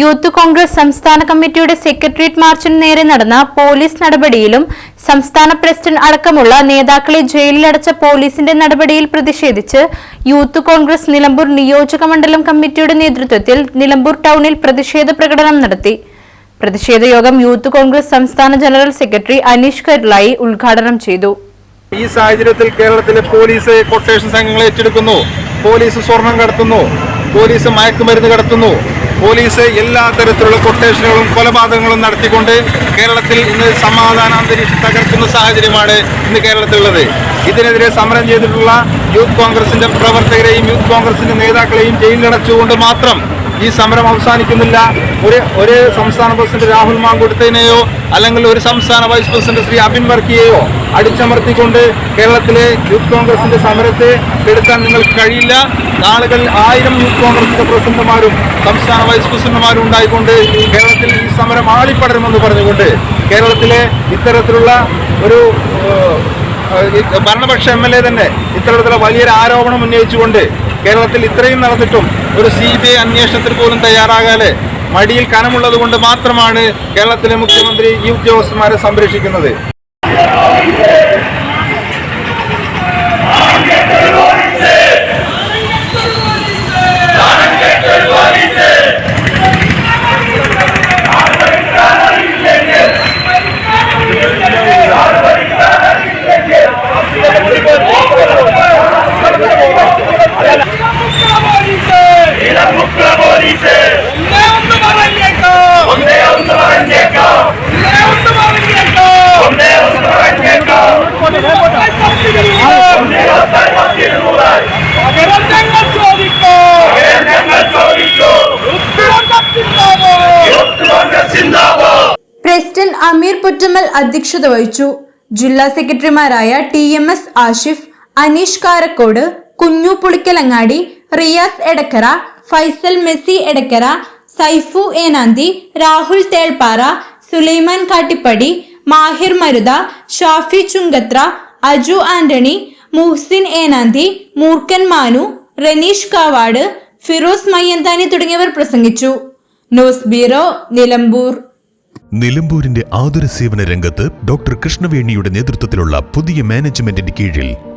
Youth Congress സംസ്ഥാന കമ്മിറ്റിയുടെ secretariat മാർച്ചിന് നേരെ നടന്ന പോലീസ് നടപടിയിലും സംസ്ഥാന പ്രസിഡന്റ് അടക്കമുള്ള നേതാക്കളെ ജയിലിലടച്ച പോലീസിന്റെ നടപടിയിൽ പ്രതിഷേധിച്ച് യൂത്ത് കോൺഗ്രസ് നിലമ്പൂർ നിയോജക മണ്ഡലം കമ്മിറ്റിയുടെ നേതൃത്വത്തിൽ നിലമ്പൂർ ടൌണിൽ പ്രതിഷേധ പ്രകടനം നടത്തി. പ്രതിഷേധ യോഗം യൂത്ത് കോൺഗ്രസ് സംസ്ഥാന ജനറൽ സെക്രട്ടറി അനീഷ് കരുളായി ഉദ്ഘാടനം ചെയ്തു. ഈ സാഹചര്യത്തിൽ കേരളത്തിലെ പോലീസ് കൊട്ടേഷൻ സംഘങ്ങളെ ഏറ്റെടുക്കുന്നു. പോലീസ് സ്വർണം കടത്തുന്നു. പോലീസ് മയക്കുമരുന്ന് കടത്തുന്നു. പോലീസ് എല്ലാ തരത്തിലുള്ള കൊട്ടേഷനുകളും കൊലപാതകങ്ങളും നടത്തിക്കൊണ്ട് കേരളത്തിൽ ഇന്ന് സമാധാന അന്തരീക്ഷം തകർക്കുന്ന സാഹചര്യമാണ് ഇന്ന് കേരളത്തിലുള്ളത്. ഇതിനെതിരെ സമരം ചെയ്തിട്ടുള്ള യൂത്ത് കോൺഗ്രസിന്റെ പ്രവർത്തകരെയും യൂത്ത് കോൺഗ്രസിന്റെ നേതാക്കളെയും ജയിലിലടച്ചുകൊണ്ട് മാത്രം ഈ സമരം അവസാനിക്കുന്നില്ല. ഒരു ഒരു സംസ്ഥാന പ്രസിഡന്റ് രാഹുൽ മാങ്കുടുത്തതിനെയോ അല്ലെങ്കിൽ ഒരു സംസ്ഥാന വൈസ് പ്രസിഡന്റ് ശ്രീ അബിൻ വർക്കിയെയോ അടിച്ചമർത്തിക്കൊണ്ട് കേരളത്തിലെ യൂത്ത് കോൺഗ്രസിന്റെ സമരത്തെ കെടുത്താൻ നിങ്ങൾക്ക് കഴിയില്ല. നാളുകൾ ആയിരം യൂത്ത് കോൺഗ്രസിന്റെ പ്രസിഡന്റുമാരും സംസ്ഥാന വൈസ് പ്രസിഡന്റുമാരും ഉണ്ടായിക്കൊണ്ട് കേരളത്തിൽ ഈ സമരം ആളിപ്പടരുമെന്ന് പറഞ്ഞുകൊണ്ട് കേരളത്തിലെ ഇത്തരത്തിലുള്ള ഒരു ഭരണപക്ഷ എം എൽ എ തന്നെ ഇത്തരത്തിലുള്ള വലിയൊരു ആരോപണം ഉന്നയിച്ചുകൊണ്ട് കേരളത്തിൽ ഇത്രയും നടന്നിട്ടും ഒരു സി ബി ഐ അന്വേഷണത്തിന് പോലും തയ്യാറാകാതെ മടിയിൽ കനമുള്ളത് കൊണ്ട് മാത്രമാണ് കേരളത്തിലെ മുഖ്യമന്ത്രി ഈ ഉദ്യോഗസ്ഥന്മാരെ സംരക്ഷിക്കുന്നത്. പ്രസിഡന്റ് അമീർ പുറ്റമ്മൽ അധ്യക്ഷത വഹിച്ചു. ജില്ലാ സെക്രട്ടറിമാരായ T M S Ashif Aneesh Karakode Kunju Pulikkalangadi Riyas Edakkara Faisal Messi Edakkara Saifu Enanthi Rahul Thelppara Sulaiman Kattippadi Mahir Marutha Shafi Chungathara Aju Antony Muhsin Enanthi Moorkkan Manu Raneesh Kavad Firoz Mayyanthani തുടങ്ങിയവർ പ്രസംഗിച്ചു. News bureau Nilambur. നിലമ്പൂരിന്റെ ആതുര സേവന രംഗത്ത് doctor കൃഷ്ണവേണിയുടെ നേതൃത്വത്തിലുള്ള പുതിയ മാനേജ്മെന്റിന്റെ കീഴിൽ